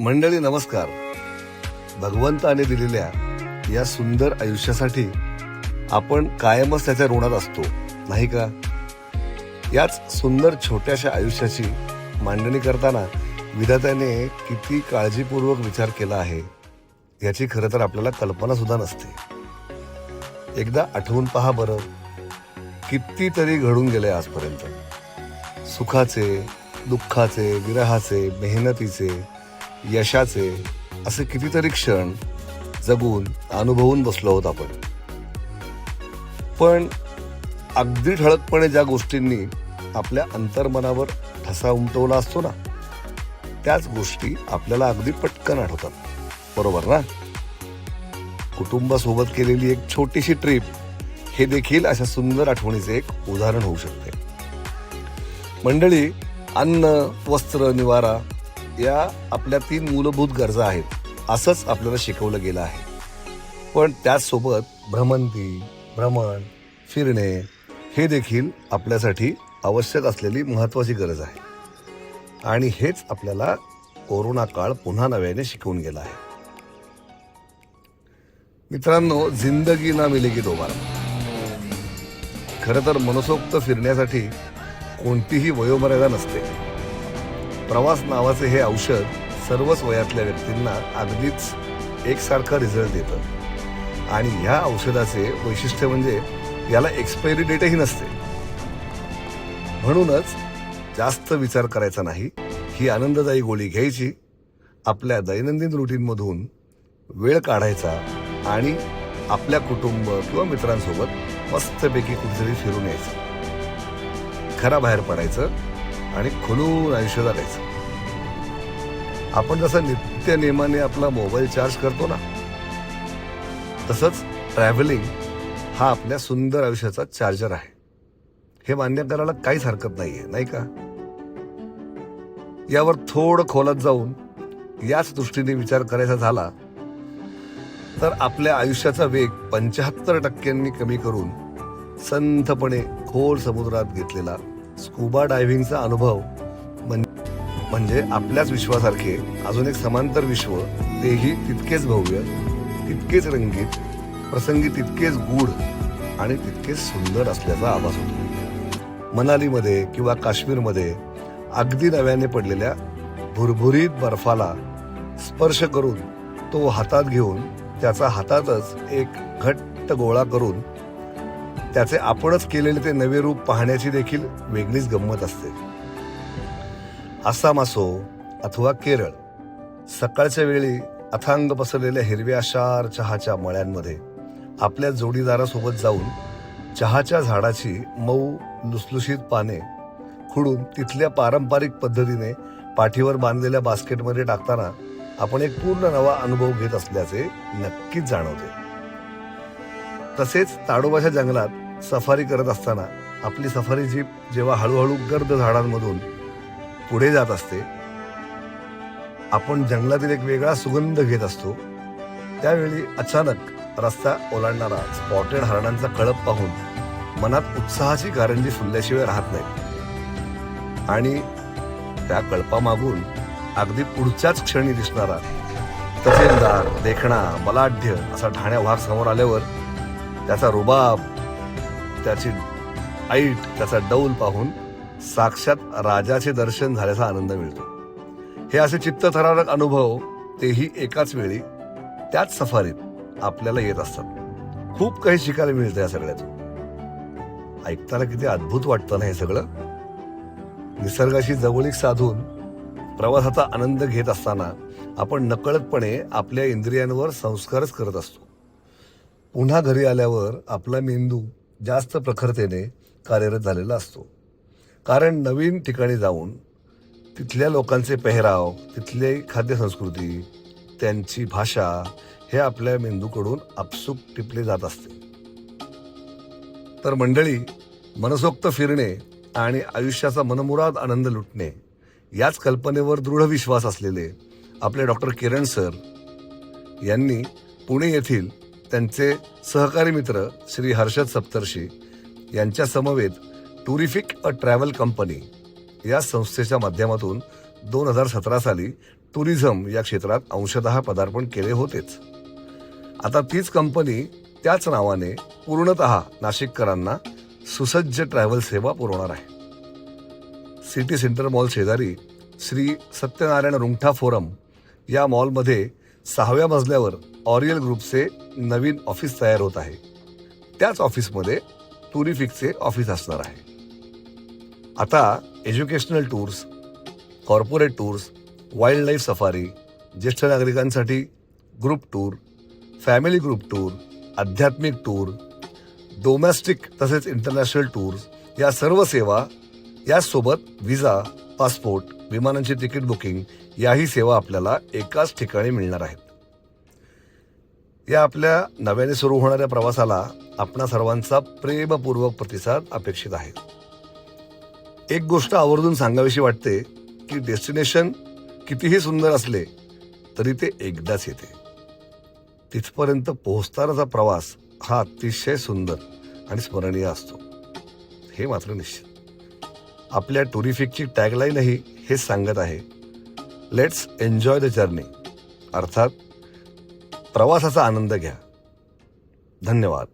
मंडळी नमस्कार. भगवंताने दिलेल्या या सुंदर आयुष्यासाठी आपण कायमच त्याच्या ऋणात असतो नाही का? याच सुंदर छोट्याशा आयुष्याची मांडणी करताना विधात्याने किती काळजीपूर्वक विचार केला आहे याची खरं तर आपल्याला कल्पना सुद्धा नसते. एकदा आठवून पहा बरं कितीतरी घडून गेले आजपर्यंत. सुखाचे दुःखाचे विरहाचे मेहनतीचे यशाचे असे कितीतरी क्षण जगून अनुभवून बसलो आहोत आपण. पण अगदी ठळकपणे ज्या गोष्टींनी आपल्या अंतर्मनावर ठसा उमटवला असतो ना त्याच गोष्टी आपल्याला अगदी पटकन आठवतात. बरोबर ना? कुटुंबासोबत केलेली एक छोटीशी ट्रिप हे देखील अशा सुंदर आठवणीचे एक उदाहरण होऊ शकते. मंडळी अन्न वस्त्र निवारा या आपल्या तीन मूलभूत गरजा आहेत. असंच आपल्याला शिकवलं गेलं आहे. पण त्याचसोबत भ्रमंती भ्रमण फिरणे हे देखील आपल्यासाठी आवश्यक असलेली महत्त्वाची गरज आहे. आणि हेच आपल्याला कोरोना काळ पुन्हा नव्याने शिकवून गेला आहे. मित्रांनो जिंदगी ना मिलेगी दोबारा. खरं तर मनसोक्त फिरण्यासाठी कोणतीही वयोमर्यादा नसते. प्रवास नावाचे हे औषध सर्वच वयातल्या व्यक्तींना अगदीच एकसारखा रिझल्ट देतं. आणि ह्या औषधाचे वैशिष्ट्य म्हणजे याला एक्सपायरी डेटही नसते. म्हणूनच जास्त विचार करायचा नाही ही आनंददायी गोळी घ्यायची आपल्या दैनंदिन रुटीनमधून वेळ काढायचा आणि आपल्या कुटुंब किंवा मित्रांसोबत मस्तपैकी कुठेतरी फिरून यायचं. खरा बाहेर पडायचं आणि खुलून आयुष्य जगायचं आपण जसं नित्य नेमाने आपला मोबाईल चार्ज करतो ना तसंच ट्रॅव्हलिंग हा आपल्या सुंदर आयुष्याचा चार्जर आहे. हे मान्य करायला काहीच हरकत नाहीये नाही का? यावर थोडं खोलात जाऊन याच दृष्टीने विचार करायचा झाला तर आपल्या आयुष्याचा वेग पंच्याहत्तर टक्क्यांनी कमी करून संथपणे खोल समुद्रात घेतलेला स्कुबा डायव्हिंगचा अनुभव म्हणजे आपल्याच विश्वासारखे अजून एक समांतर विश्व तेही तितकेच भव्य तितकेच रंगीत प्रसंगी तितकेच गूढ आणि तितकेच सुंदर असल्याचा आभास होतो. मनालीमध्ये किंवा काश्मीरमध्ये अगदी नव्याने पडलेल्या भुरभुरीत बर्फाला स्पर्श करून तो हातात घेऊन त्याचा हातातच एक घट्ट गोळा करून त्याचे आपणच केलेले ते नवे रूप पाहण्याची देखील वेगळीच गंमत असते. आसाम असो अथवा केरळ सकाळच्या वेळी अथांग पसरलेल्या हिरव्याशार चहाच्या मळ्यांमध्ये आपल्या जोडीदारासोबत जाऊन चहाच्या झाडाची मऊ लुसलुशीत पाने खुडून तिथल्या पारंपरिक पद्धतीने पाठीवर बांधलेल्या बास्केटमध्ये टाकताना आपण एक पूर्ण नवा अनुभव घेत असल्याचे नक्कीच जाणवते. तसेच ताडोबाच्या जंगलात सफारी करत असताना आपली सफारी जीप जेव्हा हळूहळू गर्द झाडांमधून पुढे जात असते आपण जंगलातील एक वेगळा सुगंध घेत असतो. त्यावेळी अचानक रस्ता ओलांडणारा स्पॉटेड हरणांचा कळप पाहून मनात उत्साहाची कारंजी फुलल्याशिवाय राहत नाही. आणि त्या कळपामागून अगदी पुढच्याच क्षणी दिसणारा तहसीलदार देखणा बलाढ्य असा ठाण्या वाघ समोर आल्यावर त्याचा रुबाब त्याची ऐट त्याचा डौल पाहून साक्षात राजाचे दर्शन झाल्याचा आनंद मिळतो. हे असे चित्तथरारक अनुभव तेही एकाच वेळी त्याच सफारीत आपल्याला येत असतात. खूप काही शिकायला मिळतं या सगळ्यातून. ऐकताना किती अद्भुत वाटतं ना हे सगळं? निसर्गाशी जवळीक साधून प्रवासाचा आनंद घेत असताना आपण नकळतपणे आपल्या इंद्रियांवर संस्कारच करत असतो. पुन्हा घरी आल्यावर आपला मेंदू जास्त प्रखरतेने कार्यरत झालेला असतो. कारण नवीन ठिकाणी जाऊन तिथल्या लोकांचे पेहराव तिथली खाद्यसंस्कृती त्यांची भाषा हे आपल्या मेंदूकडून आपसूक टिपले जात असते. तर मंडळी मनसोक्त फिरणे आणि आयुष्याचा मनमुराद आनंद लुटणे याच कल्पनेवर दृढ विश्वास असलेले आपले डॉक्टर किरण सर यांनी पुणे येथील त्यांचे सहकारी मित्र श्री हर्षद सप्तर्षी यांच्या समवेत टुरिफिक अ ट्रॅव्हल कंपनी या संस्थेच्या माध्यमातून दोन हजार सतरा साली टुरिझम या क्षेत्रात अंशतः पदार्पण केले होतेच. आता तीच कंपनी त्याच नावाने पूर्णत नाशिककरांना सुसज्ज ट्रॅव्हल सेवा पुरवणार आहे. सिटी सेंटर मॉल शेजारी श्री सत्यनारायण रुंगठा फोरम या मॉलमध्ये सहाव्या मजल्यावर ऑरियल ग्रुपचे नवीन ऑफिस तयार होत आहे. त्याच ऑफिसमध्ये टुरिफिकचे ऑफिस असणार आहे. आता educational tours corporate tours wildlife safari ज्येष्ठ नागरिकांसाठी group tour family group tour आध्यात्मिक टूर डोमेस्टिक तसेच इंटरनॅशनल टूर्स या सर्व सेवा याचसोबत विजा पासपोर्ट विमानांची तिकीट बुकिंग याही सेवा आपल्याला एकाच ठिकाणी मिळणार आहेत. या आपल्या नव्याने सुरू होणाऱ्या प्रवासाला आपणा सर्वांचा प्रेमपूर्वक प्रतिसाद अपेक्षित आहे. एक गोष्ट आवर्जून सांगावीशी वाटते की डेस्टिनेशन कितीही सुंदर असले तरी ते एकदाच येते. तिथपर्यंत पोहोचतानाचा प्रवास हा अतिशय सुंदर आणि स्मरणीय असतो. हे मात्र निश्चित. आपल्या टुरिफिकची टॅगलाईनही हे सांगत आहे. लेट्स एन्जॉय द जर्नी अर्थात प्रवासाचा आनंद घ्या. धन्यवाद.